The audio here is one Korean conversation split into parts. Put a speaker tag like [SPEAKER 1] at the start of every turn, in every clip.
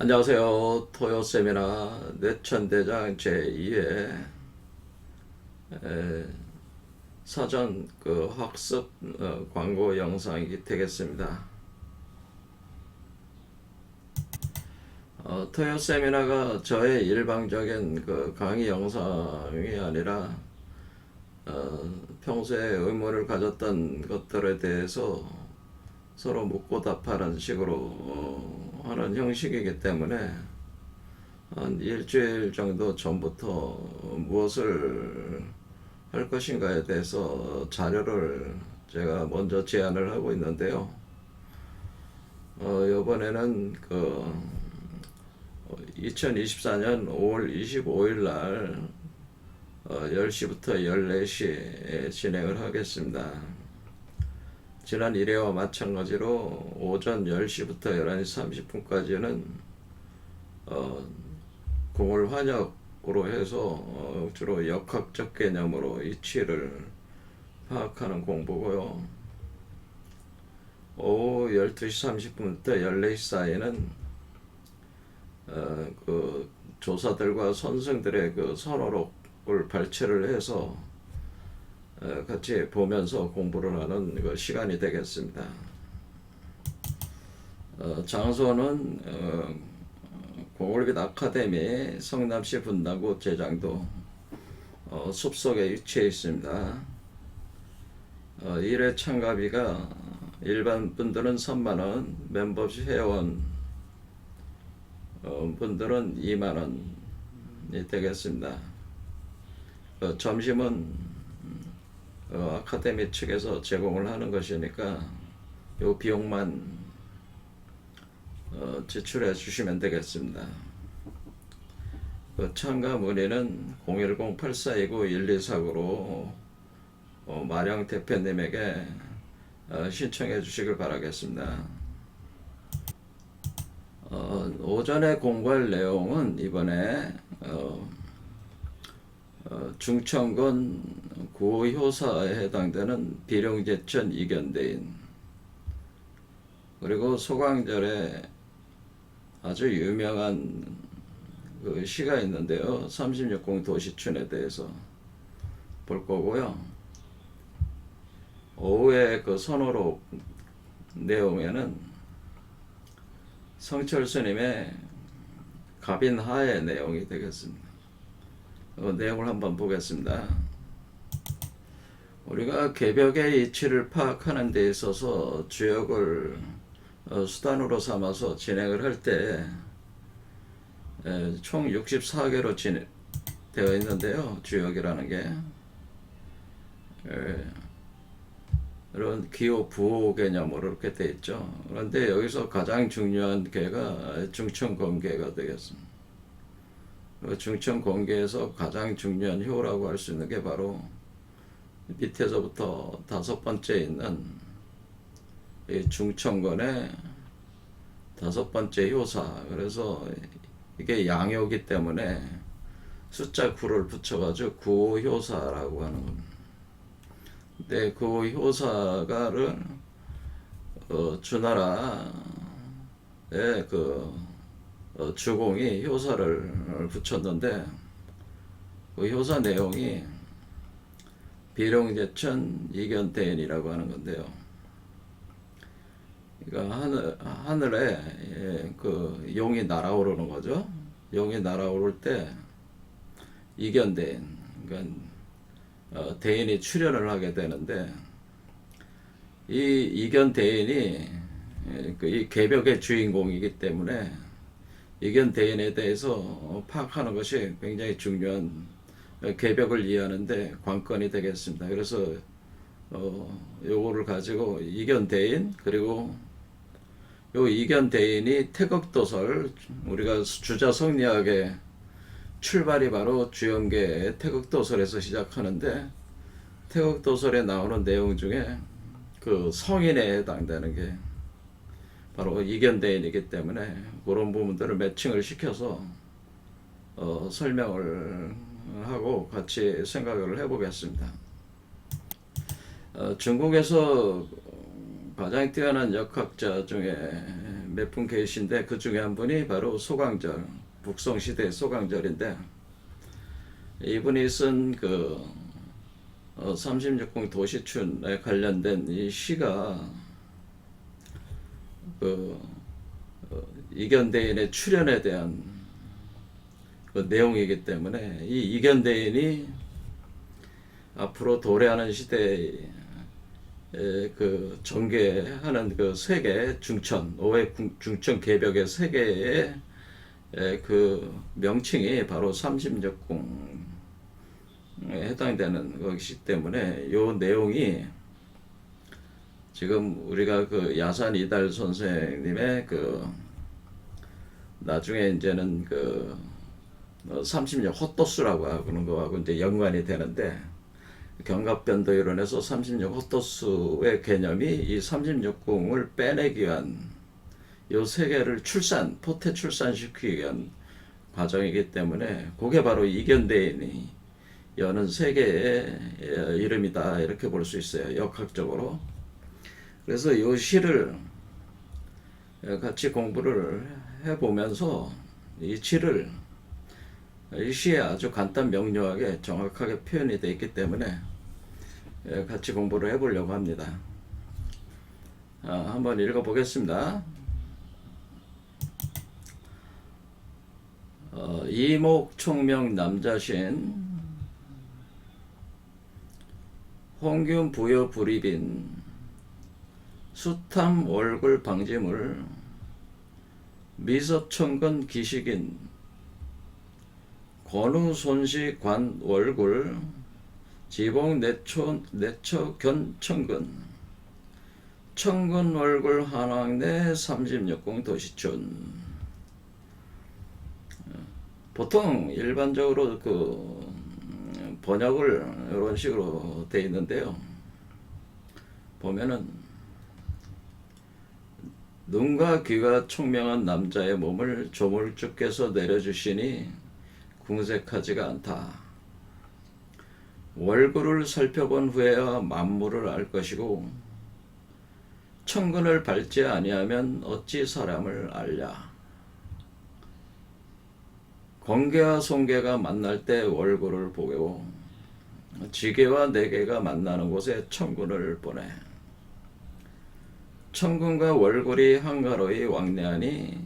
[SPEAKER 1] 안녕하세요. 토요 세미나 뇌천대장 제2회 사전 그 학습 어, 광고 영상이 되겠습니다. 어, 토요 세미나가 저의 일방적인 그 강의 영상이 아니라 어, 평소에 의문을 가졌던 것들에 대해서 서로 묻고 답하는 식으로 어, 하는 형식이기 때문에 한 일주일 정도 전부터 무엇을 할 것인가에 대해서 자료를 제가 먼저 제안을 하고 있는데요. 어, 이번에는 그 2024년 5월 25일 날 어, 10시부터 14시에 진행을 하겠습니다. 지난 1회와 마찬가지로 오전 10시부터 11시 30분까지는 어, 공을 환역으로 해서 어, 주로 역학적 개념으로 이치를 파악하는 공부고요. 오후 12시 30분부터 14시 사이는 어, 그 조사들과 선생들의 그 선호록을 발췌를 해서 어, 같이 보면서 공부를 하는 그 시간이 되겠습니다. 어, 장소는 어, 고골빛 아카데미 성남시 분당구 제장도 어, 숲속에 위치해 있습니다. 어, 1회 참가비가 일반 분들은 3만원, 멤버십 회원 어, 분들은 2만원이 되겠습니다. 어, 점심은 어, 아카데미 측에서 제공을 하는 것이니까 요 비용만 어, 지출해 주시면 되겠습니다. 그 참가 문의는 010-8429-1249로 어, 마령 대표님에게 어, 신청해 주시길 바라겠습니다. 어, 오전에 공부할 내용은 이번에 어, 어, 중천군 구효사에 해당되는 비룡제천 이견대인 그리고 소강절에 아주 유명한 그 시가 있는데요. 36공 도시춘에 대해서 볼 거고요. 오후에 그 선호록 내용에는 성철 스님의 갑인 하의 내용이 되겠습니다. 어, 내용을 한번 보겠습니다. 우리가 개벽의 이치를 파악하는 데 있어서 주역을 어, 수단으로 삼아서 진행을 할 때 총 64개로 진행, 되어 있는데요. 주역이라는 게 에, 이런 기호 부호 개념으로 이렇게 되어 있죠. 그런데 여기서 가장 중요한 개가 중천건개가 되겠습니다. 중천 공개에서 가장 중요한 효라고 할 수 있는 게 바로 밑에서부터 다섯 번째 있는 이 중천건의 다섯 번째 효사. 그래서 이게 양효기 때문에 숫자 9를 붙여가지고 구효사라고 하는 겁니다. 근데 그 효사가를 어, 주나라의 그 어, 주공이 효사를 붙였는데 그 효사 내용이 비룡제천 이견대인이라고 하는 건데요. 그러니까 하늘 하늘에 예, 그 용이 날아오르는 거죠. 용이 날아오를 때 이견대인, 그러니까 어, 대인이 출현을 하게 되는데 이 이견 대인이 예, 그이 개벽의 주인공이기 때문에 이견 대인에 대해서 파악하는 것이 굉장히 중요한 개벽을 이해하는데 관건이 되겠습니다. 그래서 어, 요거를 가지고 이견 대인 그리고 요 이견 대인이 태극도설 우리가 주자 성리학의 출발이 바로 주연계 태극도설에서 시작하는데 태극도설에 나오는 내용 중에 그 성인에 해당되는 게 바로 이견대인이기 때문에 그런 부분들을 매칭을 시켜서 어, 설명을 하고 같이 생각을 해보겠습니다. 어, 중국에서 가장 뛰어난 역학자 중에 몇 분 계신데 그 중에 한 분이 바로 소강절 북송 시대 소강절인데 이분이 쓴그 어, 36공 도시춘에 관련된 이 시가 그 어, 이견대인의 출연에 대한 그 내용이기 때문에 이 이견대인이 앞으로 도래하는 시대에 그 전개하는 그 세계 중천 오해 중천 개벽의 세계의 에, 그 명칭이 바로 삼십역공에 해당되는 것이기 때문에 요 내용이 지금 우리가 그 야산 이달 선생님의 그 나중에 이제는 그 30년 헛도수라고 하는 거하고 이제 연관이 되는데 경갑변도 이론에서 36 헛도수의 개념이 이 36궁을 빼내기 위한 요 세계를 출산, 포태 출산시키기 위한 과정이기 때문에 그게 바로 이견대인이 여는 세계의 이름이다 이렇게 볼 수 있어요. 역학적으로 그래서 이 시를 같이 공부를 해보면서 이 시를 이 시에 아주 간단 명료하게 정확하게 표현이 되어 있기 때문에 같이 공부를 해보려고 합니다. 아, 한번 읽어보겠습니다. 어, 이목총명 남자신 홍균 부여 불입인 수탐 얼굴 방지물 미섭천근 기식인 권우 손시 관 월굴 지봉 내초 내처 견천근 천근 월굴 한왕내 삼십육공 도시촌 보통 일반적으로 그 번역을 이런 식으로 돼 있는데요. 보면은 눈과 귀가 총명한 남자의 몸을 조물주께서 내려주시니 궁색하지가 않다. 월구를 살펴본 후에야 만물을 알 것이고 천근을 밟지 아니하면 어찌 사람을 알랴. 권계와 송계가 만날 때 월구를 보고 지계와 내계가 만나는 곳에 천군을 보내. 천군과 월굴이 한가로이 왕래하니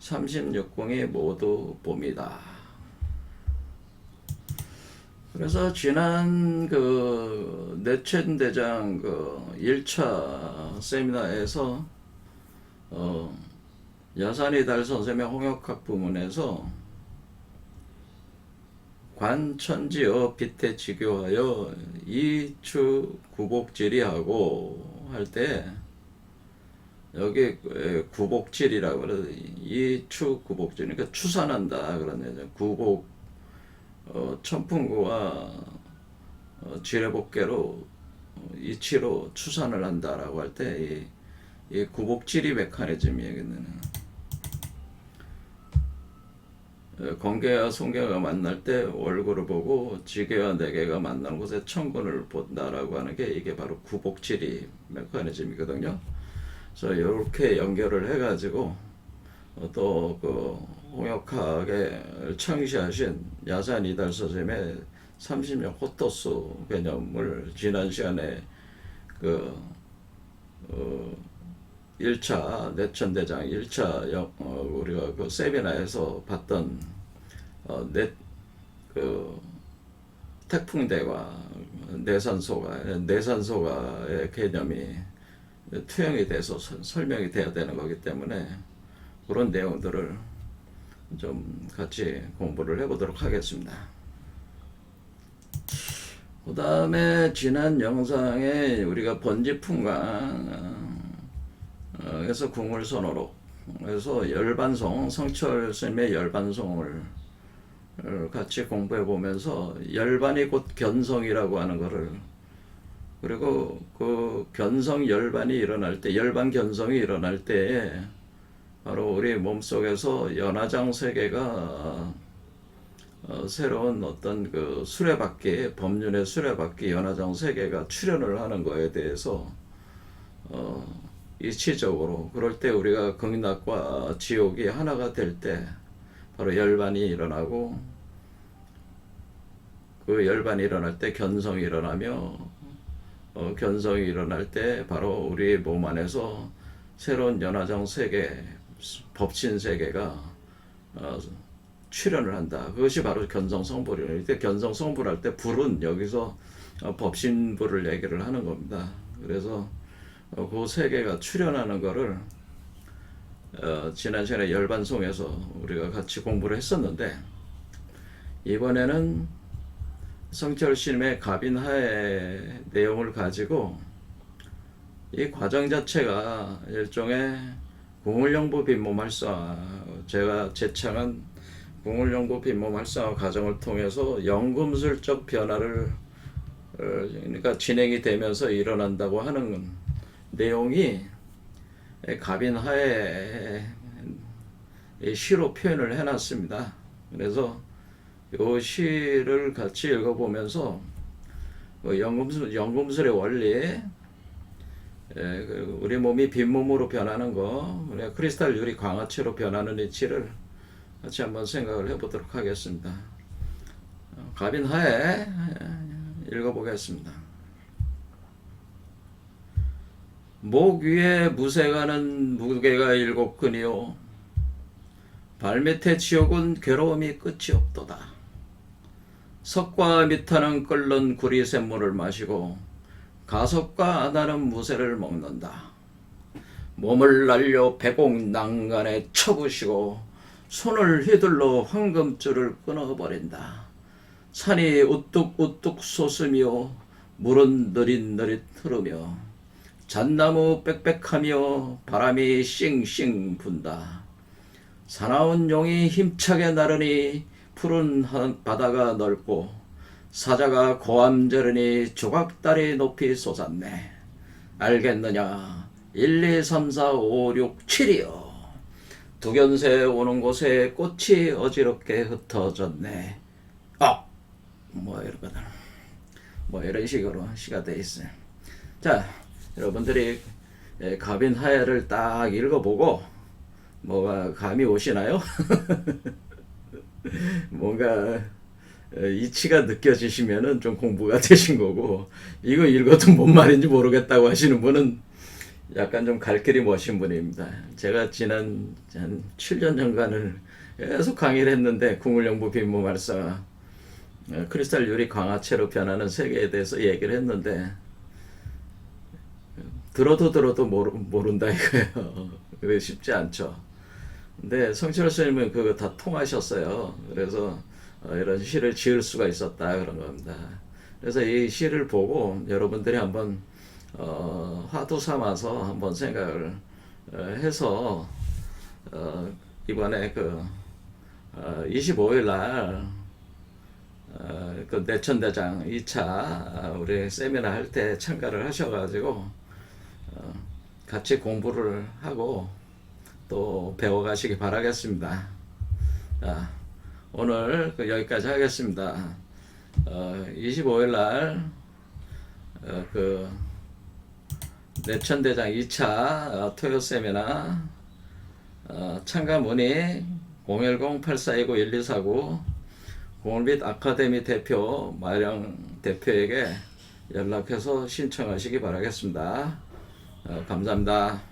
[SPEAKER 1] 36궁이 모두 봅니다. 그래서 지난 그 내천대장 그 1차 세미나에서 어 야산이 달 선생님의 홍역학 부문에서 관천지어 빛에 지교하여 이추 구복지리하고 할때 여기 구복질이라고 그래서 이추 구복질 그러니까 추산한다 그런 얘기죠. 구복 어, 천풍구와 어, 지뢰복계로 어, 이치로 추산을 한다라고 할 때 이, 이 구복지리 메커니즘이 여기는 건개와 송개가 만날 때 월구를 보고 지게와 내개가 만나는 곳에 천군을 본다라고 하는 게 이게 바로 구복지리 메커니즘이거든요. 그래서 이렇게 연결을 해가지고 어, 또그 홍역학에 창시하신 야산 이달 선생님의 30년 호토수 개념을 지난 시간에 그 어, 1차 내천대장 1차 영, 어, 우리가 그 세미나에서 봤던 어, 넷그 태풍대과 내산소가 내산소가의 개념이 투영이 돼서 설명이 돼야 되는 거기 때문에 그런 내용들을 좀 같이 공부를 해보도록 하겠습니다. 그 다음에 지난 영상에 우리가 번지풍강 에서 궁을 선호로 그래서 열반송 성철 스님의 열반송을 같이 공부해 보면서 열반이 곧 견성이라고 하는 것을 그리고 그 견성 열반이 일어날 때 열반 견성이 일어날 때 바로 우리 몸속에서 연화장 세계가 어, 새로운 어떤 그 수레바퀴 법륜의 수레바퀴 연화장 세계가 출현을 하는 거에 대해서 어, 이치적으로 그럴 때 우리가 극락과 지옥이 하나가 될 때 바로 열반이 일어나고 그 열반이 일어날 때 견성이 일어나며 어, 견성이 일어날 때 바로 우리 몸 안에서 새로운 연화정 세계 법신 세계가 어, 출현을 한다. 그것이 바로 견성 성불이에요. 이때 견성 성불할 때 불은 여기서 어, 법신불을 얘기를 하는 겁니다. 그래서 어, 그 세계가 출현하는 거를 어, 지난 시간에 열반송에서 우리가 같이 공부를 했었는데 이번에는 성철신임의 갑인하의 내용을 가지고 이 과정 자체가 일종의 공울영부 빈몸활사 제가 제창한 공울영부 빈몸활사 과정을 통해서 연금술적 변화를 어, 그러니까 진행이 되면서 일어난다고 하는 내용이 이 시로 표현을 해놨습니다. 그래서 이 시를 같이 읽어보면서 그 연금술, 연금술의 원리, 예, 그 우리 몸이 빈몸으로 변하는 거, 우리가 크리스탈 유리 광화체로 변하는 이치를 같이 한번 생각을 해보도록 하겠습니다. 어, 갑인하에 예, 읽어보겠습니다. 목 위에 무쇠가는 무게가 일곱 근이요. 발밑에 지옥은 괴로움이 끝이 없도다. 석과 미타는 끓는 구리 샘물을 마시고 가석과 아다는 무쇠를 먹는다. 몸을 날려 배곡 난간에 쳐부시고 손을 휘둘러 황금줄을 끊어버린다. 산이 우뚝우뚝 솟으며 물은 느릿느릿 흐르며 잣나무 빽빽하며 바람이 싱싱 분다. 사나운 용이 힘차게 나르니 푸른 한- 바다가 넓고 사자가 고함저르니 조각다리 높이 솟았네. 알겠느냐? 1, 2, 3, 4, 5, 6, 7이요. 두견새 오는 곳에 꽃이 어지럽게 흩어졌네. 아! 뭐 이러거든. 뭐 이런 식으로 시가 돼 있어요. 자, 여러분들이 예, 갑인 하야를 딱 읽어보고 뭐가 감이 오시나요? 뭔가 어, 이치가 느껴지시면은 좀 공부가 되신 거고 이거 읽어도 뭔 말인지 모르겠다고 하시는 분은 약간 좀 갈 길이 머신 분입니다. 제가 지난 한 7년 전간을 계속 강의를 했는데 궁을영부 빈모말사 어, 크리스탈 유리 광화체로 변하는 세계에 대해서 얘기를 했는데 들어도 들어도 모르, 모른다 이거예요. 쉽지 않죠. 근데 성철 스님은 그거 다 통하셨어요. 그래서 어, 이런 시를 지을 수가 있었다 그런 겁니다. 그래서 이 시를 보고 여러분들이 한번 어, 화두 삼아서 한번 생각을 어, 해서 어, 이번에 그 어, 25일 날 어, 그 내천대장 2차 우리 세미나 할 때 참가를 하셔가지고 어, 같이 공부를 하고 또 배워가시기 바라겠습니다. 자, 오늘 그 여기까지 하겠습니다. 어, 25일 날, 어, 그, 내천대장 2차 어, 토요 세미나, 어, 참가 문의 010-8429-1249, 공울빛 아카데미 대표, 마령 대표에게 연락해서 신청하시기 바라겠습니다. 어, 감사합니다.